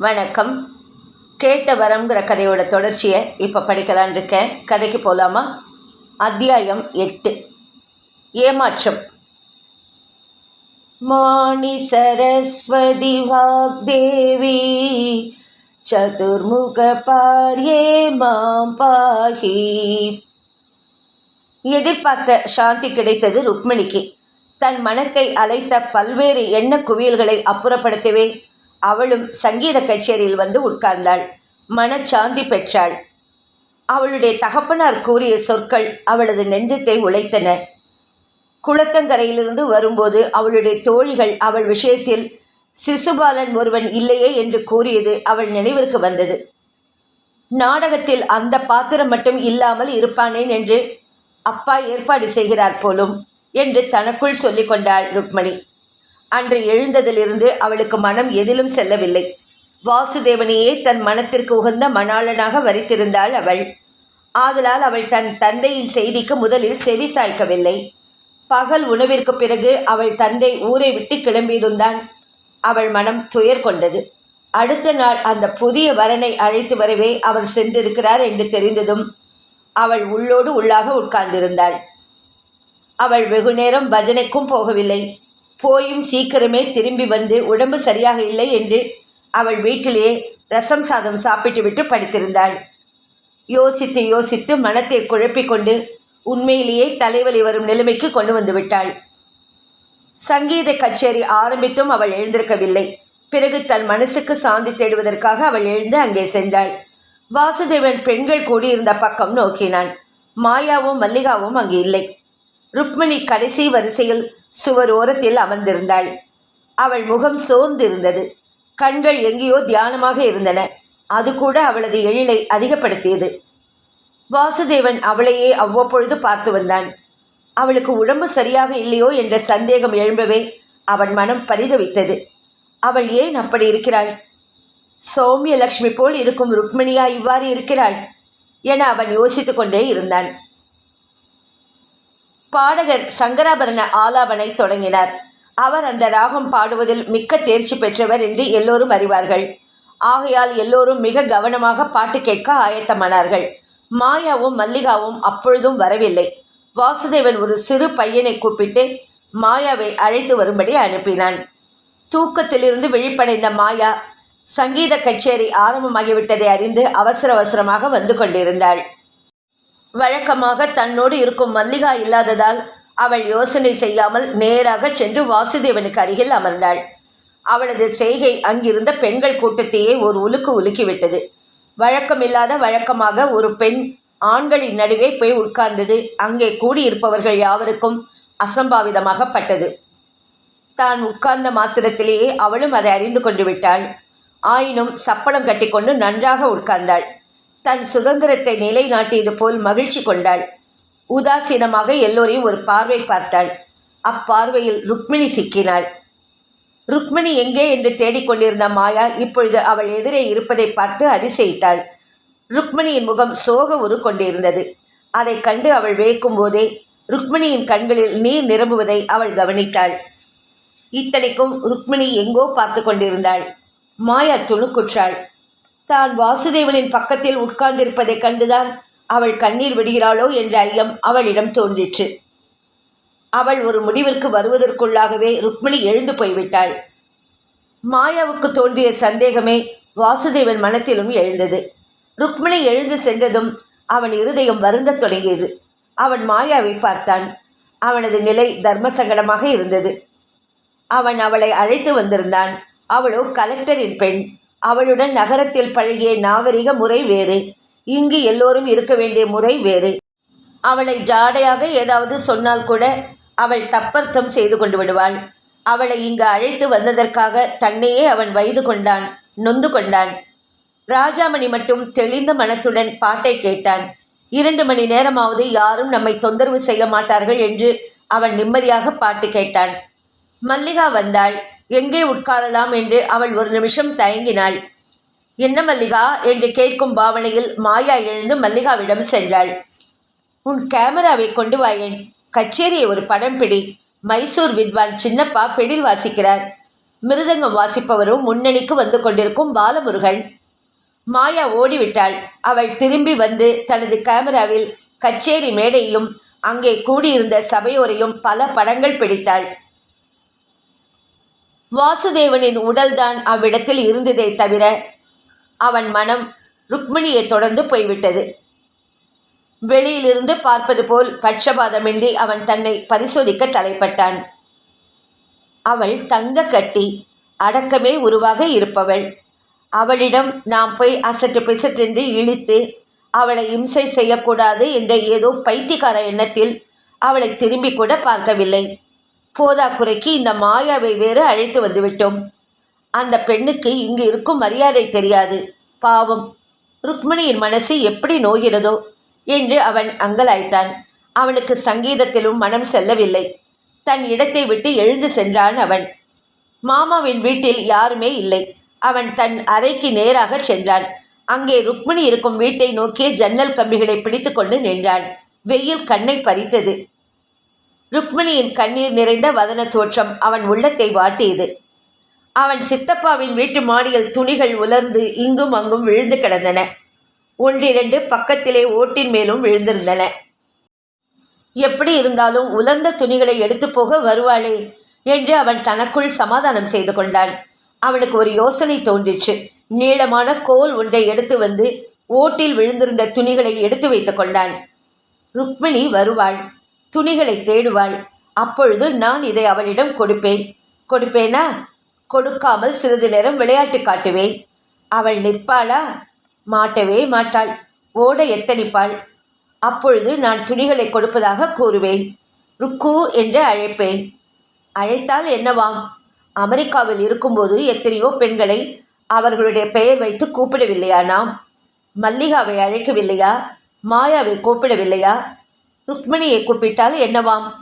வணக்கம். கேட்ட வரம்ங்கிற கதையோட தொடர்ச்சியை இப்போ படிக்கலான் இருக்கேன். கதைக்கு போகலாமா அத்தியாயம் எட்டு. ஏமாற்றம். மாணி சரஸ்வதி வாக்தேவி சதுர்முக பார்யே மாம் பாகி. எதிர்பார்த்த சாந்தி கிடைத்தது ருக்மிணிக்கு. தன் மனத்தை அலைத்த பல்வேறு எண்ண குவியல்களை அப்புறப்படுத்தவே அவளும் சங்கீத கச்சேரியில் வந்து உட்கார்ந்தாள். மனச்சாந்தி பெற்றாள். அவளுடைய தகப்பனார் கூறிய சொற்கள் அவளது நெஞ்சத்தை உழைத்தன. குளத்தங்கரையிலிருந்து வரும்போது அவளுடைய தோழிகள் அவள் விஷயத்தில் சிசுபாலன் ஒருவன் இல்லையே என்று கூறியது அவள் நினைவிற்கு வந்தது. நாடகத்தில் அந்த பாத்திரம் மட்டும் இல்லாமல் இருப்பானேன் என்று அப்பா ஏற்பாடு செய்கிறார் போலும் என்று தனக்குள் சொல்லிக் கொண்டாள் ருக்மணி. அன்று எழுந்ததிலிருந்து அவளுக்கு மனம் எதிலும் செல்லவில்லை. வாசுதேவனையே தன் மனத்திற்கு உகந்த மணாளனாக வரித்திருந்தாள் அவள். ஆதலால் அவள் தன் தந்தையின் செய்திக்கு முதலில் செவி சாய்க்கவில்லை. பகல் உணவிற்கு பிறகு அவள் தந்தை ஊரை விட்டு கிளம்பியதும்தான் அவள் மனம் துயர் கொண்டது. அடுத்த நாள் அந்த புதிய வரனை அழைத்து வரவே அவர் சென்றிருக்கிறார் என்று தெரிந்ததும் அவள் உள்ளோடு உள்ளாக உட்கார்ந்திருந்தாள். அவள் வெகுநேரம் பஜனைக்கும் போகவில்லை. போயும் சீக்கிரமே திரும்பி வந்து உடம்பு சரியாக இல்லை என்று அவள் வீட்டிலேயே ரசம் சாதம் சாப்பிட்டுவிட்டு படுத்திருந்தாள். யோசித்து யோசித்து மனத்தை குழப்பிக்கொண்டு உண்மையிலேயே தலைவலி வரும் நிலைமைக்கு கொண்டு வந்து விட்டாள். சங்கீத கச்சேரி ஆரம்பித்தும் அவள் எழுந்திருக்கவில்லை. பிறகு தன் மனசுக்கு சாந்தி தேடுவதற்காக அவள் எழுந்து அங்கே சென்றாள். வாசுதேவன் பெண்கள் கூடியிருந்த பக்கம் நோக்கினான். மாயாவும் மல்லிகாவும் அங்கு இல்லை. ருக்மிணி கடைசி வரிசையில் சுவர் ஓரத்தில் அமர்ந்திருந்தாள். அவள் முகம் சோர்ந்திருந்தது. கண்கள் எங்கேயோ தியானமாக இருந்தன. அது கூட அவளது எழிலை அதிகப்படுத்தியது. வாசுதேவன் அவளையே அவ்வப்பொழுது பார்த்து வந்தான். அவளுக்கு உடம்பு சரியாக இல்லையோ என்ற சந்தேகம் எழும்பவே அவன் மனம் பரிதவித்தது. அவள் ஏன் அப்படி இருக்கிறாள்? சௌமியலக்ஷ்மி போல் இருக்கும் ருக்மிணியா இவ்வாறு இருக்கிறாள்? என அவன் யோசித்து கொண்டே இருந்தான். பாடகர் சங்கராபரண ஆலாபனை தொடங்கினார். அவர் அந்த ராகம் பாடுவதில் மிக்க தேர்ச்சி பெற்றவர் என்று எல்லோரும் அறிவார்கள். ஆகையால் எல்லோரும் மிக கவனமாக பாட்டு கேட்க ஆயத்தமானார்கள். மாயாவும் மல்லிகாவும் அப்பொழுதும் வரவில்லை. வாசுதேவன் ஒரு சிறு பையனை கூப்பிட்டு மாயாவை அழைத்து வரும்படி அனுப்பினான். தூக்கத்திலிருந்து விழிப்படைந்த மாயா சங்கீத கச்சேரி ஆரம்பமாகிவிட்டதை அறிந்து அவசர அவசரமாக வந்து கொண்டிருந்தாள். வழக்கமாக தன்னோடு இருக்கும் மல்லிகா இல்லாததால் அவள் யோசனை செய்யாமல் நேராக சென்று வாசுதேவனுக்கு அருகில் அமர்ந்தாள். அவளது செய்கை அங்கிருந்த பெண்கள் கூட்டத்தையே ஒரு உலுக்கு உலுக்கிவிட்டது. வழக்கமில்லாத வழக்கமாக ஒரு பெண் ஆண்களின் நடுவே போய் உட்கார்ந்தது. அங்கே கூடியிருப்பவர்கள் யாவருக்கும் அசம்பாவிதமாகப்பட்டது தான் உட்கார்ந்த மாத்திரத்திலேயே அவளும் அதை அறிந்து கொண்டு விட்டாள். ஆயினும் சப்பளம் கட்டிக்கொண்டு நன்றாக உட்கார்ந்தாள். தன் சுதந்திரத்தை நிலைநாட்டியது போல் மகிழ்ச்சி கொண்டாள். உதாசீனமாக எல்லோரையும் ஒரு பார்வை பார்த்தாள். அப்பார்வையில் ருக்மிணி சிக்கினாள். ருக்மிணி எங்கே என்று தேடிக்கொண்டிருந்த மாயா இப்பொழுது அவள் எதிரே இருப்பதை பார்த்து அதிசயித்தாள். ருக்மிணியின் முகம் சோக உரு கொண்டிருந்தது. அதை கண்டு அவள் வேக்கும் போதே ருக்மிணியின் கண்களில் நீர் நிரம்புவதை அவள் கவனித்தாள். இத்தனைக்கும் ருக்மிணி எங்கோ பார்த்து கொண்டிருந்தாள். மாயா துணுக்குற்றாள். தான் வாசுதேவனின் பக்கத்தில் உட்கார்ந்திருப்பதைக் கண்டுதான் அவள் கண்ணீர் விடுகிறாளோ என்ற ஐயம் அவளிடம் தோன்றிற்று. அவள் ஒரு முடிவிற்கு வருவதற்குள்ளாகவே ருக்மிணி எழுந்து போய்விட்டாள். மாயாவுக்கு தோன்றிய சந்தேகமே வாசுதேவன் மனத்திலும் எழுந்தது. ருக்மிணி எழுந்து சென்றதும் அவன் இருதயம் வருந்தத் தொடங்கியது. அவன் மாயாவை பார்த்தான். அவனது நிலை தர்மசங்கடமாக இருந்தது. அவன் அவளை அழைத்து வந்திருந்தான். அவளோ கலெக்டரின் பெண். அவளுடன் நகரத்தில் பழகிய நாகரிக முறை வேறு. இங்கு எல்லோரும் இருக்க வேண்டிய முறை வேறு. அவளை ஜாடையாக ஏதாவது சொன்னால் கூட அவள் தப்பர்த்தம் செய்து கொண்டு விடுவாள். அவளை இங்கு அழைத்து வந்ததற்காக தன்னையே அவன் வயது கொண்டான் நொந்து கொண்டான். ராஜாமணி மட்டும் தெளிந்த மனத்துடன் பாட்டை கேட்டான். இரண்டு மணி நேரமாவது யாரும் நம்மை தொந்தரவு செய்ய மாட்டார்கள் என்று அவன் நிம்மதியாக பாட்டு கேட்டான். மல்லிகா வந்தாள். எங்கே உட்காரலாம் என்று அவள் ஒரு நிமிஷம் தயங்கினாள். என்ன மல்லிகா? என்று கேட்கும் பாவனையில் மாயா எழுந்து மல்லிகாவிடம் சென்றாள். உன் கேமராவை கொண்டு வாயேன். கச்சேரியை ஒரு படம் பிடி. மைசூர் வித்வான் சின்னப்பா பெடில் வாசிக்கிறார். மிருதங்கம் வாசிப்பவரும் முன்னணிக்கு வந்து கொண்டிருக்கும் பாலமுருகன். மாயா ஓடிவிட்டாள். அவள் திரும்பி வந்து தனது கேமராவில் கச்சேரி மேடையும் அங்கே கூடியிருந்த சபையோரையும் பல படங்கள் பிடித்தாள். வாசுதேவனின் உடல்தான் அவ்விடத்தில் இருந்ததே தவிர அவன் மனம் ருக்மிணியை தொடர்ந்து போய்விட்டது. வெளியிலிருந்து பார்ப்பது போல் பட்சபாதமின்றி அவன் தன்னை பரிசோதிக்க தலைப்பட்டான். அவள் தங்க கட்டி அடக்கமே உருவாக இருப்பவள். அவளிடம் நாம் போய் அசட்டு பிசட்டென்று இழித்து அவளை இம்சை செய்யக்கூடாது என்ற ஏதோ பைத்தியக்கார எண்ணத்தில் அவளை திரும்பி கூட பார்க்கவில்லை. போதாக்குறைக்கு இந்த மாயாவை வேறு அழைத்து வந்துவிட்டோம். அந்த பெண்ணுக்கு இங்கு இருக்கும் மரியாதை தெரியாது. பாவம். ருக்மிணியின் மனசு எப்படி நோகிறதோ என்று அவன் அங்கலாய்த்தான். அவனுக்கு சங்கீதத்திலும் மனம் செல்லவில்லை. தன் இடத்தை விட்டு எழுந்து சென்றான் அவன். மாமாவின் வீட்டில் யாருமே இல்லை. அவன் தன் அறைக்கு நேராக சென்றான். அங்கே ருக்மிணி இருக்கும் வீட்டை நோக்கிய ஜன்னல் கம்பிகளை பிடித்துக்கொண்டு நின்றான். வெயில் கண்ணை பறித்தது. ருக்மிணியின் கண்ணீர் நிறைந்த வதன தோற்றம் அவன் உள்ளத்தை வாட்டியது. அவன் சித்தப்பாவின் வீட்டு மாடியில் துணிகள் உலர்ந்து இங்கும் அங்கும் விழுந்து கிடந்தன. ஒன்றிரண்டு பக்கத்திலே ஓட்டின் மேலும் விழுந்திருந்தன. எப்படி இருந்தாலும் உலர்ந்த துணிகளை எடுத்து போக வருவாளே என்று அவன் தனக்குள் சமாதானம் செய்து கொண்டான். அவனுக்கு ஒரு யோசனை தோன்றிற்று. நீளமான கோல் ஒன்றை எடுத்து வந்து ஓட்டில் விழுந்திருந்த துணிகளை எடுத்து வைத்து கொண்டான். ருக்மிணி வருவாள். துணிகளை தேடுவாள். அப்பொழுது நான் இதை அவளிடம் கொடுப்பேன். கொடுப்பேனா? கொடுக்காமல் சிறிது நேரம் விளையாட்டு காட்டுவேன். அவள் நிற்பாளா? மாட்டவே மாட்டாள். ஓட எத்தனிப்பாள்? அப்பொழுது நான் துணிகளை கொடுப்பதாக கூறுவேன். ருக்கு என்று அழைப்பேன். அழைத்தால் என்னவாம்? அமெரிக்காவில் இருக்கும்போது எத்தனையோ பெண்களை அவர்களுடைய பெயர் வைத்து கூப்பிடவில்லையா நாம்? மல்லிகாவை அழைக்கவில்லையா? மாயாவை கூப்பிடவில்லையா? ருக்மிணியை கூப்பிட்டால் என்னவாம்?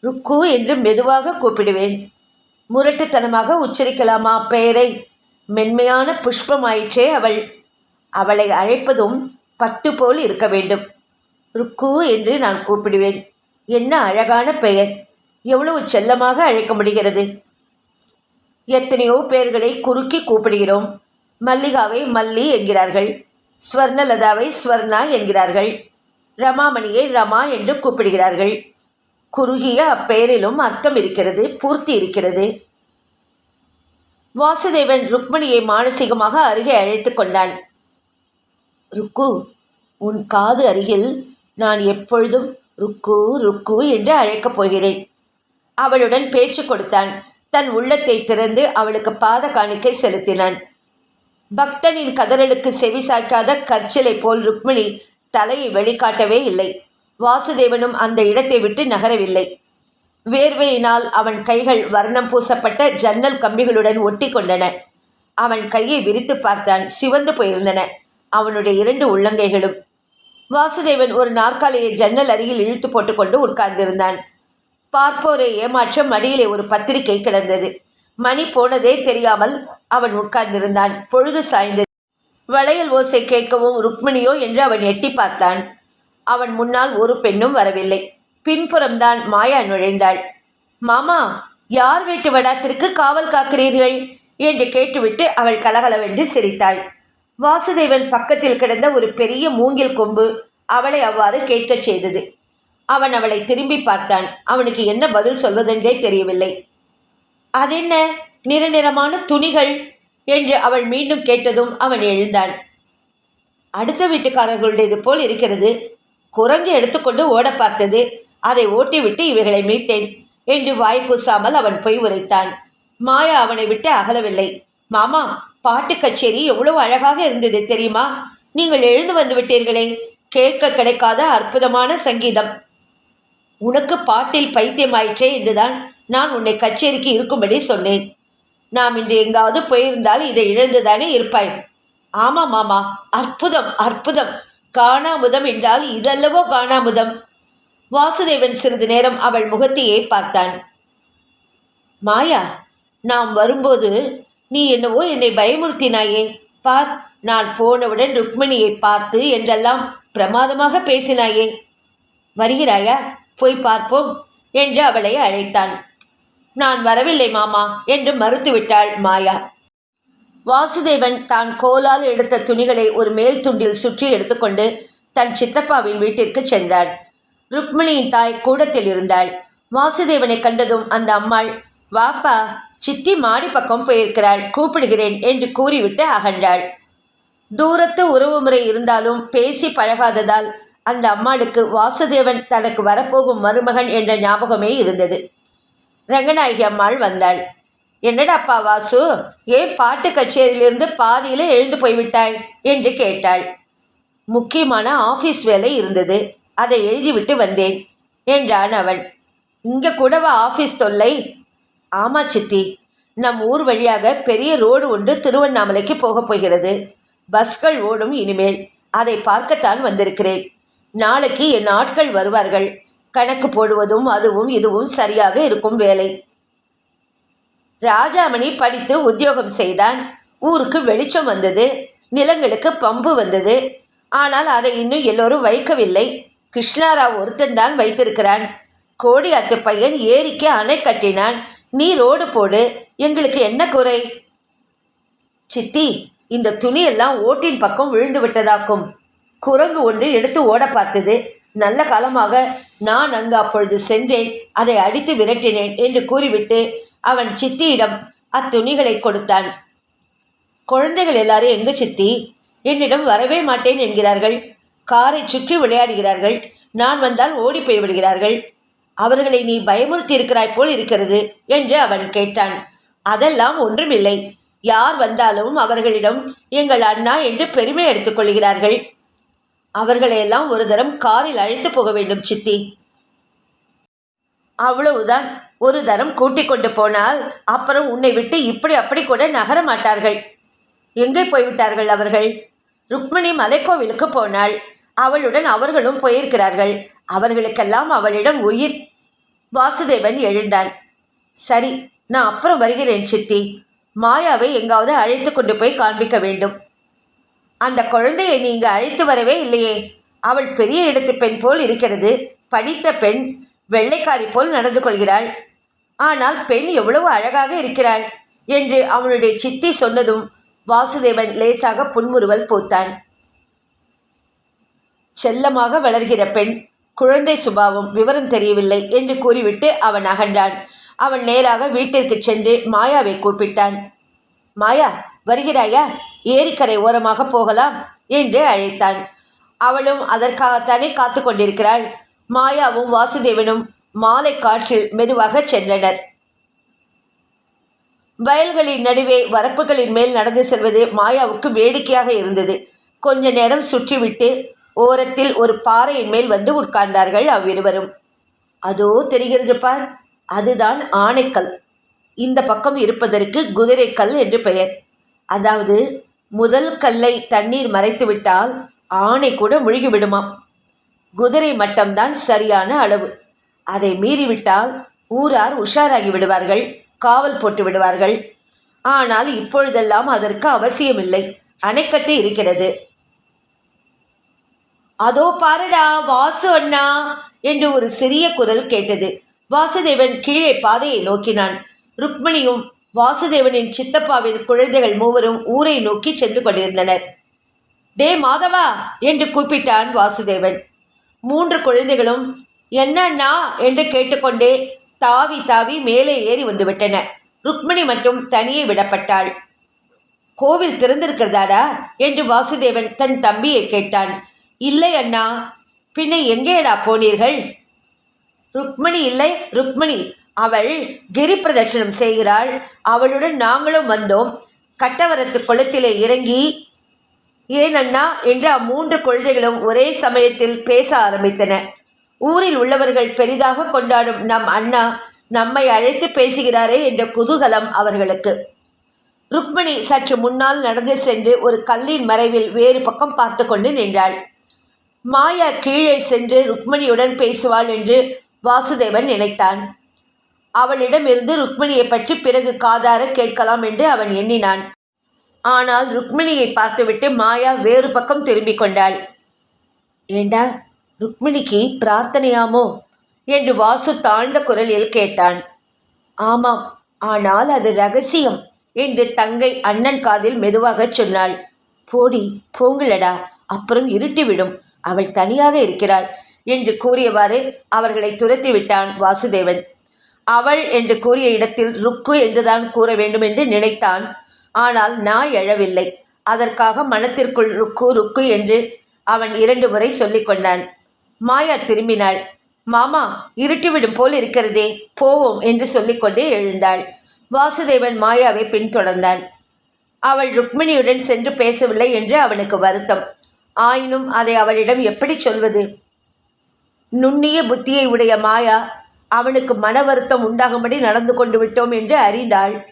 ருக்கு என்று மெதுவாக கூப்பிடுவேன். முரட்டுத்தனமாக உச்சரிக்கலாமா பெயரை? மென்மையான புஷ்பமாயிற்றே அவள். அவளை அழைப்பதும் பட்டு போல் இருக்க வேண்டும். ருக்கு என்று நான் கூப்பிடுவேன். என்ன அழகான பெயர். எவ்வளவு செல்லமாக அழைக்க முடிகிறது? எத்தனையோ பெயர்களை குறுக்கி கூப்பிடுகிறோம். மல்லிகாவை மல்லி என்கிறார்கள். ஸ்வர்ணலதாவை ஸ்வர்ணா என்கிறார்கள். ரமாமணியை ரமா என்று கூப்பிடுகிறார்கள். குறுகிய அப்பெயரிலும் அர்த்தம் இருக்கிறது பூர்த்தி இருக்கிறது. வாசுதேவன் ருக்மணியை மானசீகமாக அருகே அழைத்து கொண்டான். ருக்கு உன் காது அருகில் நான் எப்பொழுதும் ருக்கு ருக்கு என்று அழைக்கப் போகிறேன். அவளுடன் பேச்சு கொடுத்தான். தன் உள்ளத்தை திறந்து அவளுக்கு பாத காணிக்கை செலுத்தினான். பக்தனின் கதறலுக்கு செவி சாய்க்காத கற்சிலை போல் ருக்மிணி தலையை வெளிக்காட்டவே இல்லை. வாசுதேவனும் அந்த இடத்தை விட்டு நகரவில்லை. வேர்வையினால் அவன் கைகள் வர்ணம் பூசப்பட்ட ஜன்னல் கம்பிகளுடன் ஒட்டி கொண்டன. அவன் கையை விரித்து பார்த்தான். சிவந்து போயிருந்தன. அவனுடைய இரண்டு உள்ளங்கைகளும். வாசுதேவன் ஒரு நாற்காலியை ஜன்னல் அருகில் இழுத்து போட்டுக்கொண்டு உட்கார்ந்திருந்தான். பார்ப்போரை ஏமாற்ற மடியிலே ஒரு பத்திரிகை கிடந்தது. மணி போனதே தெரியாமல் அவன் உட்கார்ந்திருந்தான். பொழுது சாய்ந்தது. வளையல் ஓசை கேட்கவும் ருக்மிணியோ என்று அவன் எட்டி பார்த்தான். அவன் முன்னால் ஒரு பெண்ணும் வரவில்லை. பின்புறம்தான் மாயா நுழைந்தாள். மாமா யார் வீட்டு வடாத்திற்கு காவல் காக்கிறீர்கள்? என்று கேட்டுவிட்டு அவள் கலகலவென்று சிரித்தாள். வாசுதேவன் பக்கத்தில் கிடந்த ஒரு பெரிய மூங்கில் கொம்பு அவளை அவ்வாறு கேட்கச் செய்தது. அவன் அவளை திரும்பி பார்த்தான். அவனுக்கு என்ன பதில் சொல்வதென்றே தெரியவில்லை. அதென்ன? நிறநிறமான துணிகள்! என்று அவள் மீண்டும் கேட்டதும் அவன் எழுந்தான். அடுத்த வீட்டுக்காரர்களுடையது போல் இருக்கிறது. குரங்கு எடுத்துக்கொண்டு ஓட பார்த்தது. அதை ஓட்டிவிட்டு இவைகளை மீட்டேன் என்று வாய் கூசாமல் அவன் பொய் உரைத்தான். மாயா அவனை விட்டு அகலவில்லை. மாமா பாட்டு கச்சேரி எவ்வளவு அழகாக இருந்தது தெரியுமா? நீங்கள் எழுந்து வந்து விட்டீர்களே. கேட்க கிடைக்காத அற்புதமான சங்கீதம். உனக்கு பாட்டில் பைத்தியமாயிற்றே என்றுதான் நான் உன்னை கச்சேரிக்கு இருக்கும்படி சொன்னேன். நாம் இன்று எங்காவது போயிருந்தால் இதை இழந்துதானே இருப்பாய். ஆமாம் மாமா அற்புதம் அற்புதம். காணாமுதம் என்றால் இதல்லவோ காணாமுதம். வாசுதேவன் சிறிது நேரம் அவள் முகத்தையே பார்த்தான். மாயா நாம் வரும்போது நீ என்னவோ என்னை பயமுறுத்தினாயே. பார் நான் போனவுடன் ருக்மிணியை பார்த்து என்றெல்லாம் பிரமாதமாக பேசினாயே. வருகிறாயா? போய் பார்ப்போம் என்று அவளை அழைத்தான். நான் வரவில்லை மாமா என்று மறுத்துவிட்டாள் மாயா. வாசுதேவன் தான் கோலால் எடுத்த துணிகளை ஒரு மேல் துண்டில் சுற்றி எடுத்துக்கொண்டு தன் சித்தப்பாவின் வீட்டிற்கு சென்றான். ருக்மிணியின் தாய் கூடத்தில் இருந்தாள். வாசுதேவனை கண்டதும் அந்த அம்மாள் வாப்பா சித்தி மாடி பக்கம் போயிருக்கிறாள் கூப்பிடுகிறேன் என்று கூறிவிட்டு அகன்றாள். தூரத்து உறவுமுறை இருந்தாலும் பேசி பழகாததால் அந்த அம்மாளுக்கு வாசுதேவன் தனக்கு வரப்போகும் மருமகன் என்ற ஞாபகமே இருந்தது. ரங்கநாயகி அம்மாள் வந்தாள். என்னடாப்பா வாசு ஏன் பாட்டு கச்சேரியிலிருந்து பாதியில் எழுந்து போய்விட்டாய்? என்று கேட்டாள். முக்கியமான ஆஃபீஸ் வேலை இருந்தது. அதை எழுதிவிட்டு வந்தேன் என்றான் அவன் இங்கே கூடவா ஆஃபீஸ் தொல்லை? ஆமா சித்தி. நம் ஊர் வழியாக பெரிய ரோடு ஒன்று திருவண்ணாமலைக்கு போகப் போகிறது. பஸ்கள் ஓடும் இனிமேல். அதை பார்க்கத்தான் வந்திருக்கிறேன். நாளைக்கு என் ஆட்கள் வருவார்கள். கணக்கு போடுவதும் அதுவும் இதுவும் சரியாக இருக்கும் வேலை. ராஜாமணி படித்து உத்தியோகம் செய்தான். ஊருக்கு வெளிச்சம் வந்தது. நிலங்களுக்கு பம்பு வந்தது. ஆனால் அதை இன்னும் எல்லோரும் வைக்கவில்லை. கிருஷ்ணாராவ் ஒருத்தன்தான் வைத்திருக்கிறான். கோடி அத்து பையன் ஏரிக்கு அணை கட்டினான். நீ ரோடு போடு. எங்களுக்கு என்ன குறை? சித்தி இந்த துணியெல்லாம் ஓட்டின் பக்கம் விழுந்து விட்டதாக்கும். குரங்கு ஒன்று எடுத்து ஓட பார்த்தது. நல்ல காலமாக நான் அங்கு அப்பொழுது சென்றேன். அதை அடித்து விரட்டினேன் என்று கூறிவிட்டு அவன் சித்தியிடம் அத்துணிகளை கொடுத்தான். குழந்தைகள் எல்லாரும் எங்கு சித்தி? என்னிடம் வரவே மாட்டேன் என்கிறார்கள். காரை சுற்றி விளையாடுகிறார்கள். நான் வந்தால் ஓடி போய் விடுகிறார்கள். அவர்களை நீ பயமுறுத்தி இருக்கிறாய் போல் இருக்கிறது என்று அவன் கேட்டான். அதெல்லாம் ஒன்றுமில்லை. யார் வந்தாலும் அவர்களிடம் எங்கள் அண்ணா என்று பெருமை எடுத்துக்கொள்கிறார்கள் அவர்களையெல்லாம் ஒரு தரம் காரில் அழைத்து போக வேண்டும் சித்தி. அவ்வளவுதான். ஒரு தரம் கூட்டிக் கொண்டு போனால் அப்புறம் உன்னை விட்டு இப்படி அப்படி கூட நகர மாட்டார்கள். எங்கே போய்விட்டார்கள் அவர்கள்? ருக்மிணி மலைக்கோவிலுக்கு போனாள். அவளுடன் அவர்களும் போயிருக்கிறார்கள். அவர்களுக்கெல்லாம் அவளிடம் உயிர். வாசுதேவன் எழுந்தான். சரி நான் அப்புறம் வருகிறேன் சித்தி. மாயாவை எங்காவது அழைத்து கொண்டு போய் காண்பிக்க வேண்டும். அந்த குழந்தையை நீங்கள் அழைத்து வரவே இல்லையே. அவள் பெரிய இடத்து பெண் போல் இருக்கிறது. படித்த பெண் வெள்ளைக்காரி போல் நடந்து கொள்கிறாள். ஆனால் பெண் எவ்வளவு அழகாக இருக்கிறாள் என்று அவனுடைய சித்தி சொன்னதும் வாசுதேவன் லேசாக புன்முறுவல் பூத்தான். செல்லமாக வளர்கிற பெண் குழந்தை சுபாவம் விவரம் தெரியவில்லை என்று கூறிவிட்டு அவன் அகன்றான். அவன் நேராக வீட்டிற்கு சென்று மாயாவை கூப்பிட்டான். மாயா வருகிறாயா? ஏரிக்கரை ஓரமாக போகலாம் என்று அழைத்தான். அவளும் அதற்காகத்தானே காத்து கொண்டிருக்கிறாள் மாயாவும் வாசுதேவனும் மாலை காற்றில் மெதுவாக சென்றனர். வயல்களின் நடுவே வரப்புகளின் மேல் நடந்து செல்வது மாயாவுக்கு வேடிக்கையாக இருந்தது. கொஞ்ச நேரம் சுற்றிவிட்டு ஓரத்தில் ஒரு பாறையின் மேல் வந்து உட்கார்ந்தார்கள் அவ்விருவரும். அதோ தெரிகிறது பார் அதுதான் ஆனைக்கல். இந்த பக்கம் இருப்பதற்கு குதிரைக்கல் என்று பெயர். அதாவது முதல் கல்லை தண்ணீர் மறைத்துவிட்டால் ஆணை கூட முழுகிவிடுமாம். குதிரை மட்டம்தான் சரியான அளவு. அதை மீறிவிட்டால் ஊரார் உஷாராகி விடுவார்கள் காவல் போட்டு விடுவார்கள். ஆனால் இப்பொழுதெல்லாம் அதற்கு அவசியமில்லை. அணைக்கட்டு இருக்கிறது. அதோ பாருடா வாசு அண்ணா என்று ஒரு சிறிய குரல் கேட்டது. வாசுதேவன் கீழே பாதையை நோக்கினான். ருக்மிணியும் வாசுதேவனின் சித்தப்பாவின் குழந்தைகள் மூவரும் ஊரை நோக்கி சென்று கொண்டிருந்தனர். டே மாதவா என்று கூப்பிட்டான் வாசுதேவன். மூன்று குழந்தைகளும் என்னண்ணா? என்று கேட்டுக்கொண்டே தாவி தாவி மேலே ஏறி வந்துவிட்டன. ருக்மிணி மட்டும் தனியே விடப்பட்டாள். கோவில் திறந்திருக்கிறதாடா? என்று வாசுதேவன் தன் தம்பியை கேட்டான். இல்லை அண்ணா. பின்ன எங்கேடா போனீர்கள்? ருக்மிணி இல்லை ருக்மிணி. அவள் கிரி பிரதட்சணம் செய்கிறாள். அவளுடன் நாங்களும் வந்தோம். கட்டவரத்து குளத்திலே இறங்கி ஏன் அண்ணா என்று அம்மூன்று குழந்தைகளும் ஒரே சமயத்தில் பேச ஆரம்பித்தன. ஊரில் உள்ளவர்கள் பெரிதாக கொண்டாடும் நம் அண்ணா நம்மை அழைத்து பேசுகிறாரே என்ற குதூகலம் அவர்களுக்கு. ருக்மிணி சற்று முன்னால் நடந்து சென்று ஒரு கல்லின் மறைவில் வேறு பக்கம் பார்த்து கொண்டு நின்றாள். மாயா கீழே சென்று ருக்மிணியுடன் பேசுவாள் என்று வாசுதேவன் நினைத்தான். அவளிடமிருந்து ருக்மிணியை பற்றி பிறகு காதார கேட்கலாம் என்று அவன் எண்ணினான். ஆனால் ருக்மிணியை பார்த்துவிட்டு மாயா வேறு பக்கம் திரும்பிக் கொண்டாள். ஏண்டா ருக்மிணிக்கு பிரார்த்தனையாமோ? என்று வாசு தாழ்ந்த குரலில் கேட்டான். ஆமாம் ஆனால் அது ரகசியம் என்று தங்கை அண்ணன் காதில் மெதுவாகச் சொன்னாள். போடி போங்களடா அப்புறம் இருட்டிவிடும் அவள் தனியாக இருக்கிறாள் என்று கூறியவாறு அவர்களை துரத்தி விட்டான் வாசுதேவன். அவள் என்று கூறிய இடத்தில் ருக்கு என்றுதான் கூற வேண்டும் என்று நினைத்தான். ஆனால் நாய் எழவில்லை. அதற்காக மனத்திற்குள் ருக்கு ருக்கு என்று அவன் இரண்டு முறை சொல்லிக் கொண்டான். மாயா திரும்பினாள். மாமா இருட்டிவிடும் போல் இருக்கிறதே போவோம் என்று சொல்லிக்கொண்டே எழுந்தாள். வாசுதேவன் மாயாவை பின்தொடர்ந்தான். அவள் ருக்மிணியுடன் சென்று பேசவில்லை என்று அவனுக்கு வருத்தம். ஆயினும் அதை அவளிடம் எப்படி சொல்வது? நுண்ணிய புத்தியை உடைய மாயா அவனுக்கு மன வருத்தம் உண்டாகும்படி நடந்து கொண்டு விட்டோம் என்று அறிந்தாள்.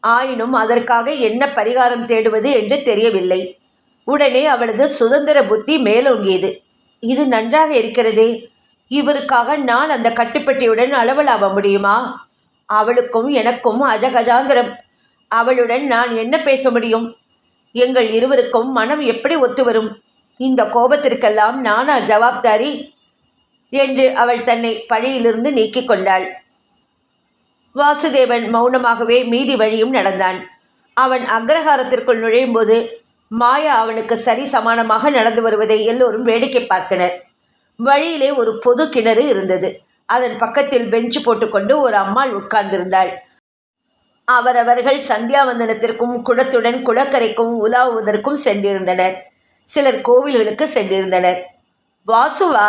ஆயினும் அதற்காக என்ன பரிகாரம் தேடுவது என்று தெரியவில்லை. உடனே அவளது சுதந்திர புத்தி மேலோங்கியது. இது நன்றாக இருக்கிறதே. இவருக்காக நான் அந்த கட்டுப்பட்டியுடன் அளவலாக முடியுமா? அவளுக்கும் எனக்கும் அஜகஜாந்திரம். அவளுடன் நான் என்ன பேச முடியும்? எங்கள் இருவருக்கும் மனம் எப்படி ஒத்து வரும்? இந்த கோபத்திற்கெல்லாம் நானா ஜவாப்தாரி? என்று அவள் தன்னை பழியிலிருந்து நீக்கிக் கொண்டாள். வாசுதேவன் மௌனமாகவே மீதி வழியும் நடந்தான். அவன் அக்ரஹாரத்திற்குள் நுழையும் போது மாயா அவனுக்கு சரி சமானமாக நடந்து வருவதை எல்லோரும் வேடிக்கை பார்த்தனர். வழியிலே ஒரு பொது கிணறு இருந்தது. அதன் பக்கத்தில் பெஞ்சு போட்டுக்கொண்டு ஒரு அம்மாள் உட்கார்ந்திருந்தாள். அவரவர்கள் சந்தியாவந்தனத்திற்கும் குடத்துடன் குளக்கரைக்கும் உலாவுவதற்கும் சென்றிருந்தனர். சிலர் கோவில்களுக்கு சென்றிருந்தனர். வாசுவா!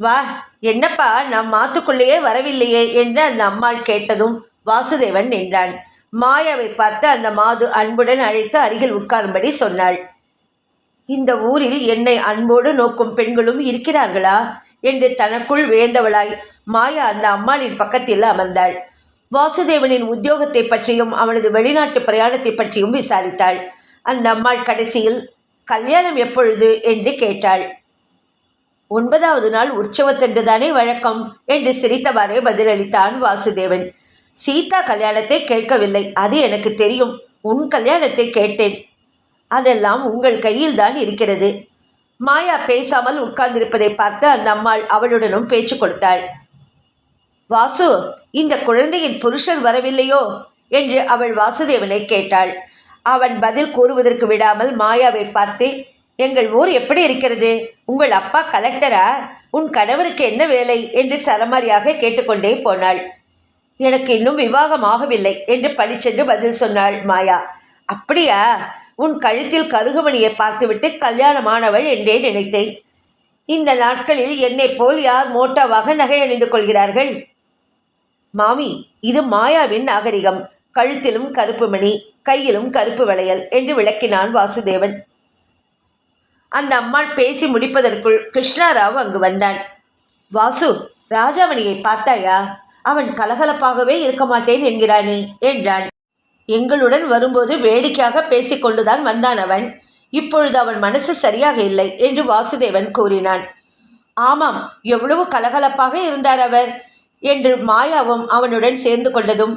வா என்னப்பா நம் மாத்துக்குள்ளேயே வரவில்லையே என்று அந்த அம்மாள் கேட்டதும் வாசுதேவன் நின்றான். மாயாவை பார்த்து அந்த மாது அன்புடன் அழைத்து அருகில் உட்காரும்படி சொன்னாள். இந்த ஊரில் என்னை அன்போடு நோக்கும் பெண்களும் இருக்கிறார்களா என்று தனக்குள் வேந்தவளாய் மாயா அந்த அம்மாளின் பக்கத்தில் அமர்ந்தாள். வாசுதேவனின் உத்தியோகத்தை பற்றியும் அவனது வெளிநாட்டு பிரயாணத்தை பற்றியும் விசாரித்தாள். அந்த அம்மாள் கடைசியில் கல்யாணம் எப்பொழுது? என்று கேட்டாள். ஒன்பதாவது நாள் உற்சவத்தன்றுதானே வழக்கம் என்று சிரித்தவாறே பதிலளித்தான் வாசுதேவன். சீதா கல்யாணத்தை கேட்கவில்லை. அது எனக்கு தெரியும். உன் கல்யாணத்தை கேட்டேன். அதெல்லாம் உங்கள் கையில் தான் இருக்கிறது. மாயா பேசாமல் உட்கார்ந்திருப்பதை பார்த்து அந்த அம்மாள் அவளுடனும் பேச்சு கொடுத்தாள். வாசு இந்த குழந்தையின் புருஷன் வரவில்லையோ என்று அவள் வாசுதேவனை கேட்டாள். அவன் பதில் கூறுவதற்கு விடாமல் மாயாவை பார்த்து எங்கள் ஊர் எப்படி இருக்கிறது? உங்கள் அப்பா கலெக்டரா? உன் கணவருக்கு என்ன வேலை? என்று சரமாரியாக கேட்டுக்கொண்டே போனாள். எனக்கு இன்னும் விவாகம் ஆகவில்லை என்று பழிச்சென்று பதில் சொன்னாள் மாயா. அப்படியா? உன் கழுத்தில் கருகுமணியை பார்த்துவிட்டு கல்யாணமானவள் என்றே நினைத்தேன். இந்த நாட்களில் என்னை போல் யார் மோட்டாவாக நகை அணிந்து கொள்கிறார்கள்? மாமி இது மாயாவின் நாகரிகம். கழுத்திலும் கருப்பு மணி கையிலும் கருப்பு வளையல் என்று விளக்கினான் வாசுதேவன். அந்த அம்மாள் பேசி முடிப்பதற்குள் கிருஷ்ணாராவ் அங்கு வந்தான். வாசு ராஜாமணியை பார்த்தாயா? அவன் கலகலப்பாகவே இருக்க மாட்டேன் என்கிறானே என்றான். எங்களுடன் வரும்போது வேடிக்கையாக பேசிக்கொண்டுதான் வந்தான் அவன். இப்பொழுது அவன் மனசு சரியாக இல்லை என்று வாசுதேவன் கூறினான். ஆமாம் எவ்வளவு கலகலப்பாக இருந்தார் அவர் என்று மாயாவும் அவனுடன் சேர்ந்து கொண்டதும்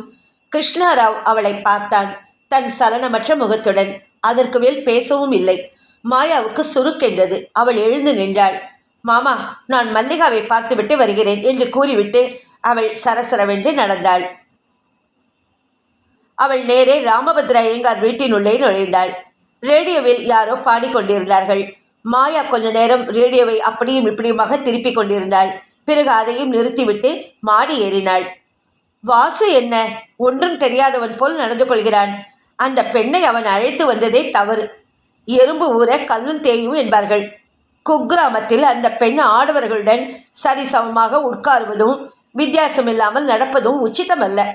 கிருஷ்ணாராவ் அவளை பார்த்தான் தன் சலனமற்ற முகத்துடன். அதற்கு மேல் பேசவும் இல்லை. மாயாவுக்கு சுருக்கென்றது அவள் எழுந்து நின்றாள். மாமா நான் மல்லிகாவை பார்த்துவிட்டு வருகிறேன் என்று கூறிவிட்டு அவள் சரசரவென்று நடந்தாள். அவள் நேரே ராமபத்ர ஐயங்கார் வீட்டினுள்ளே நுழைந்தாள். ரேடியோவில் யாரோ பாடிக்கொண்டிருந்தார்கள். மாயா கொஞ்ச நேரம் ரேடியோவை அப்படியும் இப்படியுமாக திருப்பிக் கொண்டிருந்தாள். பிறகு அதையும் நிறுத்திவிட்டு மாடி ஏறினாள். வாசு என்ன? ஒன்றும் தெரியாதவன் போல் நடந்து கொள்கிறான். அந்த பெண்ணை அவன் அழைத்து வந்ததே தவறு. எறும்பு ஊற கல்லும் தேயும் என்பார்கள். குக்கிராமத்தில் அந்த பெண் ஆடவர்களுடன் சரிசமமாக உட்காருவதும் வித்தியாசமில்லாமல் நடப்பதும் உச்சிதமல்ல.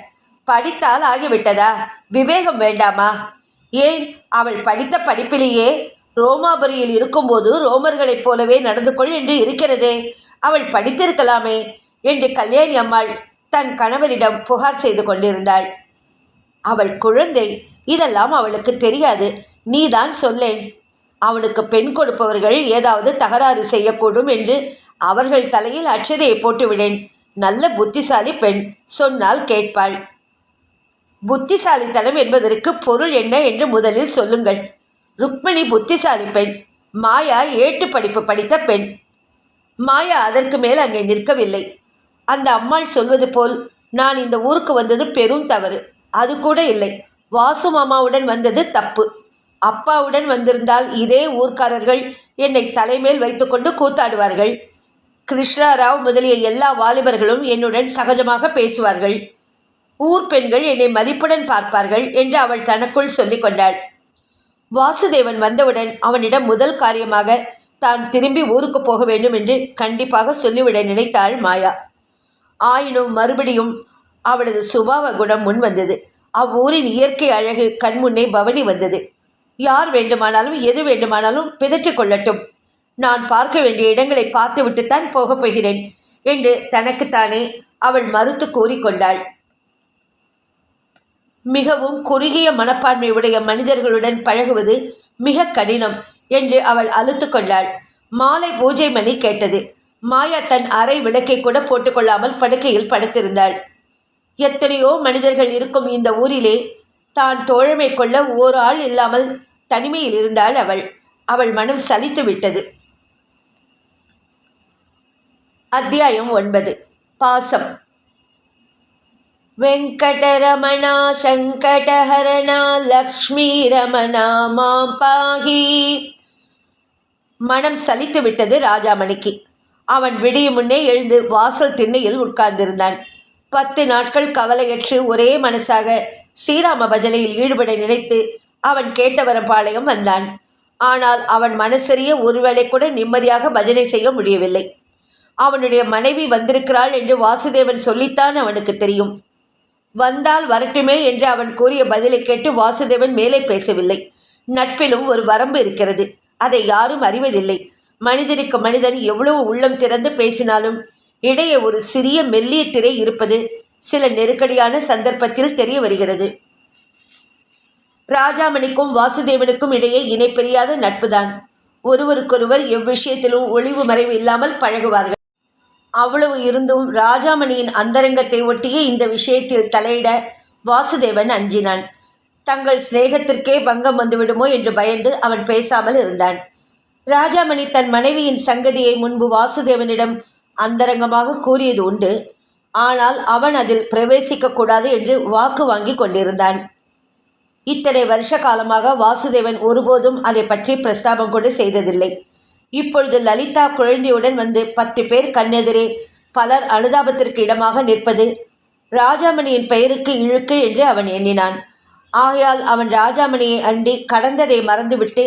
படித்தால் ஆகிவிட்டதா? விவேகம் வேண்டாமா? ஏன்? அவள் படித்த படிப்பிலேயே ரோமாபுரியில் இருக்கும்போது ரோமர்களைப் போலவே நடந்து கொள் என்று இருக்கிறதே. அவள் படித்திருக்கலாமே என்று கல்யாணி அம்மாள் தன் கணவரிடம் புகார் செய்து கொண்டிருந்தாள். அவள் குழந்தை. இதெல்லாம் அவளுக்கு தெரியாது. நீதான் சொல்லேன். அவனுக்கு பெண் கொடுப்பவர்கள் ஏதாவது தகராறு செய்யக்கூடும் என்று அவர்கள் தலையில் அச்சதையை போட்டுவிடேன். நல்ல புத்திசாலி பெண் சொன்னால் கேட்பாள். புத்திசாலித்தனம் என்பதற்கு பொருள் என்ன என்று முதலில் சொல்லுங்கள். ருக்மிணி புத்திசாலி பெண் மாயா ஏட்டு படிப்பு படித்த பெண். மாயா அதற்கு மேல் அங்கே நிற்கவில்லை. அந்த அம்மாள் சொல்வது போல் நான் இந்த ஊருக்கு வந்தது பெரும் தவறு. அது கூட இல்லை. வாசு மாமாவுடன் வந்தது தப்பு. அப்பாவுடன் வந்திருந்தால் இதே ஊர்க்காரர்கள் என்னை தலைமேல் வைத்துக்கொண்டு கூத்தாடுவார்கள். கிருஷ்ணாராவ் முதலிய எல்லா வாலிபர்களும் என்னுடன் சகஜமாக பேசுவார்கள். ஊர் பெண்கள் என்னை மதிப்புடன் பார்ப்பார்கள் என்று அவள் தனக்குள் சொல்லிக் கொண்டாள். வாசுதேவன் வந்தவுடன் அவனிடம் முதல் காரியமாக தான் திரும்பி ஊருக்கு போக வேண்டும் என்று கண்டிப்பாக சொல்லிவிட நினைத்தாள் மாயா. ஆயினும் மறுபடியும் அவளது சுபாவ குணம் முன் வந்தது. அவ்வூரின் இயற்கை அழகு கண்முன்னே பவனி வந்தது. யார் வேண்டுமானாலும் எது வேண்டுமானாலும் பிதற்றிக் கொள்ளட்டும். நான் பார்க்க வேண்டிய இடங்களை பார்த்துவிட்டுத்தான் போகப் போகிறேன் என்று தனக்குத்தானே அவள் மறுத்து கூறிக்கொண்டாள். மிகவும் குறுகிய மனப்பான்மை உடைய மனிதர்களுடன் பழகுவது மிக கடினம் என்று அவள் அழுத்து கொண்டாள். மாலை பூஜை மணி கேட்டது. மாயா தன் அறை விளக்கை கூட போட்டுக்கொள்ளாமல் படுக்கையில் படுத்திருந்தாள். எத்தனையோ மனிதர்கள் இருக்கும் இந்த ஊரிலே தான் தோழமை கொள்ள ஓர் ஆள் இல்லாமல் தனிமையில் இருந்தாள் அவள். அவள் மனம் சலித்து விட்டது. அத்தியாயம் ஒன்பது. பாசம். வெங்கடரமணா சங்கடஹரணா லக்ஷ்மி ரமணா மாம் பாகி. மனம் சலித்து விட்டது ராஜாமணிக்கு. அவன் விடியும் முன்னே எழுந்து வாசல் திண்ணையில் உட்கார்ந்திருந்தான். பத்து நாட்கள் கவலையற்று ஒரே மனசாக ஸ்ரீராம பஜனையில் ஈடுபட நினைத்து அவன் கேட்டவரம்பாளையம் வந்தான். ஆனால் அவன் மனசறிய ஒருவேளை கூட நிம்மதியாக பஜனை செய்ய முடியவில்லை. அவனுடைய மனைவி வந்திருக்கிறாள் என்று வாசுதேவன் சொல்லித்தான் அவனுக்கு தெரியும். வந்தால் வரட்டுமே என்று அவன் கூறிய பதிலை கேட்டு வாசுதேவன் மேலே பேசவில்லை. நட்பிலும் ஒரு வரம்பு இருக்கிறது. அதை யாரும் அறிவதில்லை. மனிதனுக்கு மனிதன் எவ்வளவு உள்ளம் திறந்து பேசினாலும் இடையே ஒரு சிறிய மெல்லிய திரை இருப்பது சில நெருக்கடியான சந்தர்ப்பத்தில் தெரிய வருகிறது. ராஜாமணிக்கும் வாசுதேவனுக்கும் இடையே இணைப்பெரியாத நட்புதான். ஒருவருக்கொருவர் எவ்விஷயத்திலும் ஒளிவு மறைவு இல்லாமல் பழகுவார்கள். அவ்வளவு இருந்தும் ராஜாமணியின் அந்தரங்கத்தை ஒட்டிய இந்த விஷயத்தில் தலையிட வாசுதேவன் அஞ்சினான். தங்கள் சிநேகத்திற்கே பங்கம் வந்துவிடுமோ என்று பயந்து அவன் பேசாமல் இருந்தான். ராஜாமணி தன் மனைவியின் சங்கதியை முன்பு வாசுதேவனிடம் அந்தரங்கமாக கூறியது உண்டு. ஆனால் அவன் அதில் பிரவேசிக்கக்கூடாது என்று வாக்கு வாங்கி கொண்டிருந்தான். இத்தனை வருஷ காலமாக வாசுதேவன் ஒருபோதும் அதை பற்றி பிரஸ்தாபம் கூட செய்ததில்லை. இப்பொழுது லலிதா குழந்தையுடன் வந்து பத்து பேர் கண்ணெதிரே பலர் அனுதாபத்திற்கு இடமாக நிற்பது ராஜாமணியின் பெயருக்கு இழுக்கு என்று அவன் எண்ணினான். ஆகையால் அவன் ராஜாமணியை அண்டி கடந்ததை மறந்துவிட்டு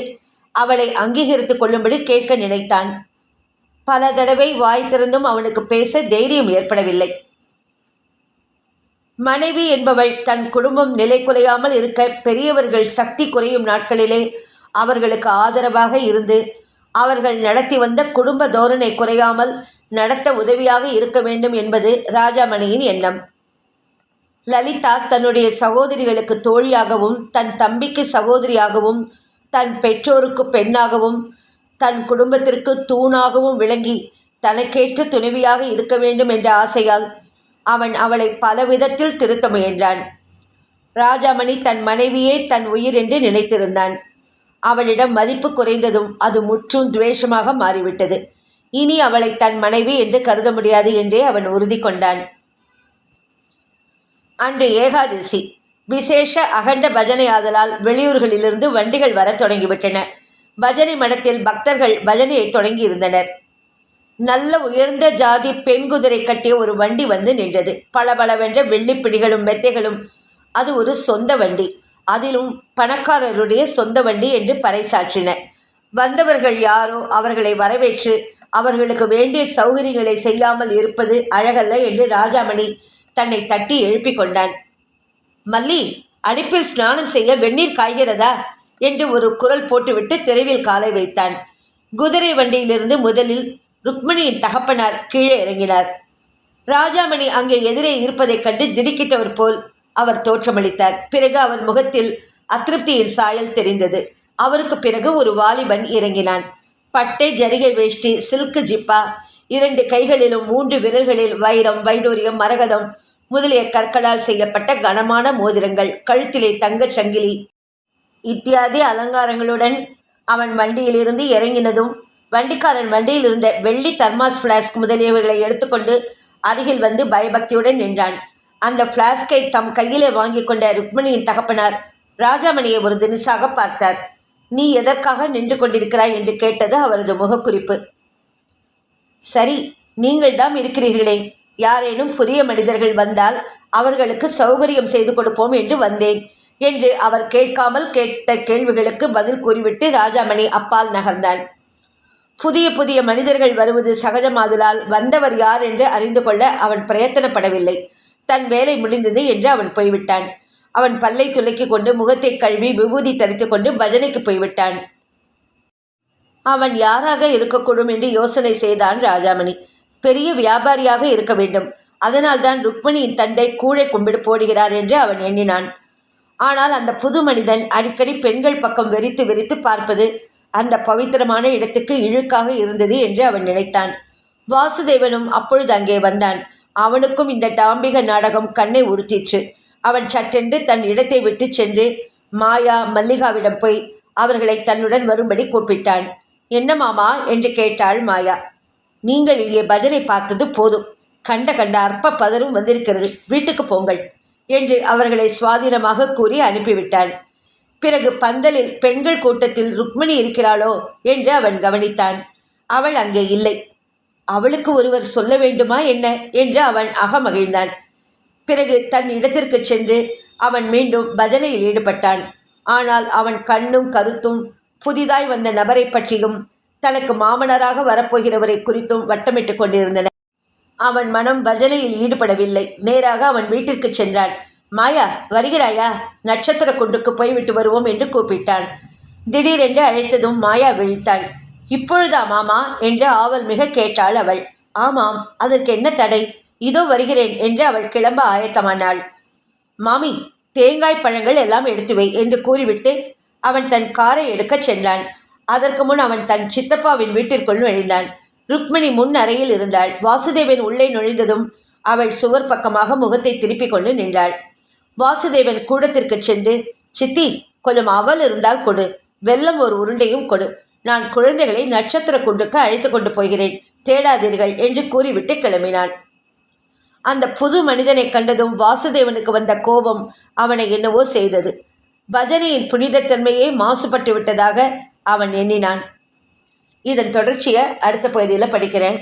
அவளை அங்கீகரித்து கொள்ளும்படி கேட்க நினைத்தான். பல தடவை வாய் திறந்தும் அவனுக்கு பேச தைரியம் ஏற்படவில்லை. மனைவி என்பவள் தன் குடும்பம் நிலை குலையாமல் இருக்க பெரியவர்கள் சக்தி குறையும் நாட்களிலே அவர்களுக்கு ஆதரவாக இருந்து அவர்கள் நடத்தி வந்த குடும்ப தோரணை குறையாமல் நடத்த உதவியாக இருக்க வேண்டும் என்பது ராஜாமணியின் எண்ணம். லலிதா தன்னுடைய சகோதரிகளுக்கு தோழியாகவும் தன் தம்பிக்கு சகோதரியாகவும் தன் பெற்றோருக்கு பெண்ணாகவும் தன் குடும்பத்திற்கு தூணாகவும் விளங்கி தனக்கேற்ற துணைவியாக இருக்க வேண்டும் என்ற ஆசையால் அவன் அவளை பல விதத்தில் திருத்த முயன்றான். ராஜாமணி தன் மனைவியே தன் உயிர் என்று நினைத்திருந்தான். அவளிடம் மதிப்பு குறைந்ததும் அது முற்றும் துவேஷமாக மாறிவிட்டது. இனி அவளை தன் மனைவி என்று கருத முடியாது என்றே அவன் உறுதி கொண்டான். அன்று ஏகாதசி விசேஷ அகண்ட பஜனை ஆதலால் வெளியூர்களிலிருந்து வண்டிகள் வரத் தொடங்கிவிட்டன. பஜனை மடத்தில் பக்தர்கள் பஜனையை தொடங்கியிருந்தனர். நல்ல உயர்ந்த ஜாதி பெண் குதிரை கட்டிய ஒரு வண்டி வந்து நின்றது. பளபளவென்ற வெள்ளிப்பிடிகளும் மெத்தைகளும். அது ஒரு சொந்த வண்டி. அதிலும் பணக்காரருடைய சொந்த வண்டி என்று பறைசாற்றின. வந்தவர்கள் யாரோ அவர்களை வரவேற்று அவர்களுக்கு வேண்டிய சௌகரியங்களை செய்யாமல் இருப்பது அழகல்ல என்று ராஜாமணி தன்னை தட்டி எழுப்பிக் கொண்டான். மல்லி அடுப்பில் ஸ்நானம் செய்ய வெந்நீர் காய்கிறதா? என்று ஒரு குரல் போட்டுவிட்டு தெருவில் காலை வைத்தான். குதிரை வண்டியிலிருந்து முதலில் ருக்மிணியின் தகப்பனார் கீழே இறங்கினார். ராஜாமணி அங்கே எதிரே இருப்பதைக் கண்டு திடுக்கிட்டவர் போல் அவர் தோற்றமளித்தார். பிறகு அவர் முகத்தில் அதிருப்தியின் சாயல் தெரிந்தது. அவருக்கு பிறகு ஒரு வாலிபன் இறங்கினான். பட்டை ஜரிகை வேஷ்டி சில்கு ஜிப்பா இரண்டு கைகளிலும் மூன்று விரல்களில் வைரம் வைடூரியம் மரகதம் முதலிய கற்களால் செய்யப்பட்ட கனமான மோதிரங்கள். கழுத்திலே தங்கச் சங்கிலி இத்தியாதி அலங்காரங்களுடன் அவன் வண்டியிலிருந்து இறங்கினதும் வண்டிக்காரன் வண்டியில் இருந்த வெள்ளி தர்மாஸ் ஃப்ளாஸ்க் முதலியவைகளை எடுத்துக்கொண்டு அருகில் வந்து பயபக்தியுடன் நின்றான். அந்த பிளாஸ்கை தம் கையிலே வாங்கி கொண்ட ருக்மணியின் தகப்பனார் ராஜாமணியை ஒரு தினசாக பார்த்தார். நீ எதற்காக நின்று கொண்டிருக்கிறாய்? என்று கேட்டது அவரது முகக்குறிப்பு. சரி நீங்கள்தான் இருக்கிறீர்களே. யாரேனும் புதிய மனிதர்கள் வந்தால் அவர்களுக்கு சௌகரியம் செய்து கொடுப்போம் என்று வந்தேன். என்று அவர் கேட்காமல் கேட்ட கேள்விகளுக்கு பதில் கூறிவிட்டு ராஜாமணி அப்பால் நகர்ந்தான். புதிய புதிய மனிதர்கள் வருவது சகஜமாதலால் வந்தவர் யார் என்று அறிந்து கொள்ள அவன் பிரயத்தனப்படவில்லை. தன் வேலை முடிந்தது என்று அவன் போய்விட்டான். அவன் பல்லை துளைக்கி கொண்டு முகத்தை கழுவி விபூதி தரித்து கொண்டு பஜனைக்கு போய்விட்டான். அவன் யாராக இருக்கக்கூடும் என்று யோசனை செய்தான் ராஜாமணி. பெரிய வியாபாரியாக இருக்க வேண்டும். அதனால்தான் ருக்மணியின் தந்தை கூழை கும்பிடு போடுகிறார் என்று அவன் எண்ணினான். ஆனால் அந்த புது மனிதன் அடிக்கடி பெண்கள் பக்கம் வெறித்து வெறித்து பார்ப்பது அந்த பவித்திரமான இடத்துக்கு இழுக்காக இருந்தது என்று அவன் நினைத்தான். வாசுதேவனும் அப்பொழுது அங்கே வந்தான். அவனுக்கும் இந்த டாம்பிக நாடகம் கண்ணை உறுத்திற்று. அவன் சட்டென்று தன் இடத்தை விட்டு சென்று மாயா மல்லிகாவிடம் போய் அவர்களை தன்னுடன் வரும்படி கூப்பிட்டான். என்ன மாமா? என்று கேட்டாள் மாயா. நீங்கள் இங்கே பஜனை பார்த்தது போதும். கண்ட கண்ட அற்ப பதரும் வந்திருக்கிறது. வீட்டுக்கு போங்கள். என்று அவர்களை சுவாதீனமாக கூறி அனுப்பிவிட்டான். பிறகு பந்தலில் பெண்கள் கூட்டத்தில் ருக்மிணி இருக்கிறாளோ என்று அவன் கவனித்தான். அவள் அங்கே இல்லை. அவளுக்கு ஒருவர் சொல்ல வேண்டுமா என்ன? என்று அவன் அகமகிழ்ந்தான். பிறகு தன் இடத்திற்கு சென்று அவன் மீண்டும் பஜனையில் ஈடுபட்டான். ஆனால் அவன் கண்ணும் கருத்தும் புதிதாய் வந்த நபரை பற்றியும் தனக்கு மாமனராக வரப்போகிறவரை குறித்தும் வட்டமிட்டு கொண்டிருந்தன. அவன் மனம் பஜனையில் ஈடுபடவில்லை. நேராக அவன் வீட்டிற்கு சென்றான். மாயா வருகிறாயா? நட்சத்திர குண்டுக்கு போய்விட்டு வருவோம் என்று கூப்பிட்டான். திடீரென்று அழைத்ததும் மாயா விழித்தாள். இப்பொழுதா மாமா? என்று ஆவல் மிக கேட்டாள் அவள். ஆமாம் அதற்கு என்ன தடை? இதோ வருகிறேன் என்று அவள் கிளம்ப ஆயத்தமானாள். மாமி தேங்காய் பழங்கள் எல்லாம் எடுத்து வை என்று கூறிவிட்டு அவன் தன் காரை எடுக்கச் சென்றான். அதற்கு முன் அவன் தன் சித்தப்பாவின் வீட்டிற்குள் நுழைந்தான். ருக்மிணி முன் அறையில் இருந்தாள். வாசுதேவன் உள்ளே நுழைந்ததும் அவள் சுவர் பக்கமாக முகத்தை திருப்பிக் கொண்டு நின்றாள். வாசுதேவன் கூடத்திற்கு சென்று சித்தி கொஞ்சம் அவல் இருந்தால் கொடு. வெள்ளம் ஒரு உருண்டையும் கொடு. நான் குழந்தைகளை நட்சத்திர குண்டுக்கு அழைத்து கொண்டு போகிறேன். தேடாதீர்கள் என்று கூறிவிட்டு கிளம்பினான் அந்த புது மனிதனை கண்டதும் வாசுதேவனுக்கு வந்த கோபம் அவனை என்னவோ செய்தது. பஜனையின் புனிதத்தன்மையே மாசுபட்டு விட்டதாக அவன் எண்ணினான். இதன் தொடர்ச்சியை அடுத்த பகுதியில் படிக்கிறேன்.